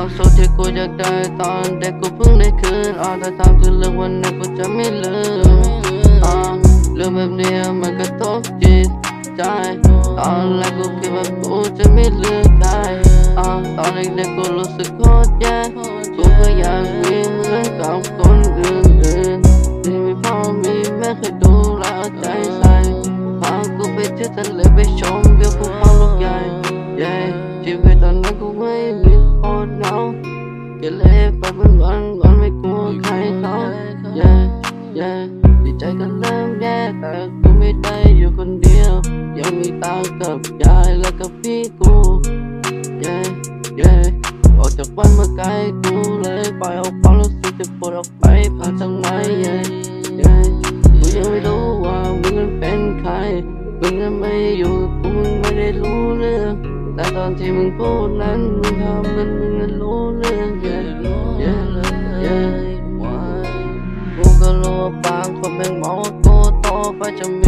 ความสูดที่กูอยากได้ตอนเด็กกูเพิ่งได้คืนอ่าถ้าทำถึงเรื่องวันนั้นกูจะไม่ลืมอ่าเรื่องแบบเนี้มันกระทบจิตใจตอนแรกกูคิดว่ากูจะไม่ลืมใครอ่าตอนเด็กๆกูรู้สึกโคตรแย่กูก็อยากมีเหมือนกับค กเรไปเป็นวันวันไม่กลัวใครเขาเย้เย้ดีใจกันเริ่มแย่แต่กูไม่ได้อยู่คนเดียว ยังมีตากับยายและกับพี่กูเย้เย้ออกจากบ้านมาไกลกูเลยปล่อยเอาความรู้สึกจะปวดออกไปผ่านทางไหนเย้เย้กูยังไม่รู้ว่ามึงนั้นเป็นใครมึงนั้นไม่อยู่กูมึงไม่ได้รู้เรื่องแต่ตอนที่มึงพูดนั้นมึงทำมันมึงนั้นรู้เรื่อง yeah yeah yeah กูก็รู้ว่าบางคนแม่งมองว่ากูโตไปจะมี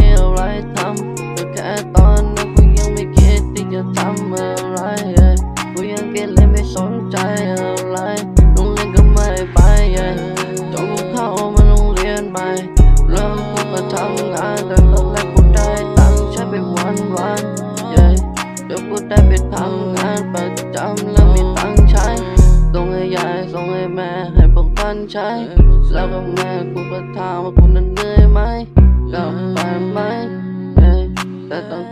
ใช้ แล้วก็แม่กูก็ถามว่ากูนั้นเหนื่อยไหมกลับไปไหมแต่ต้อง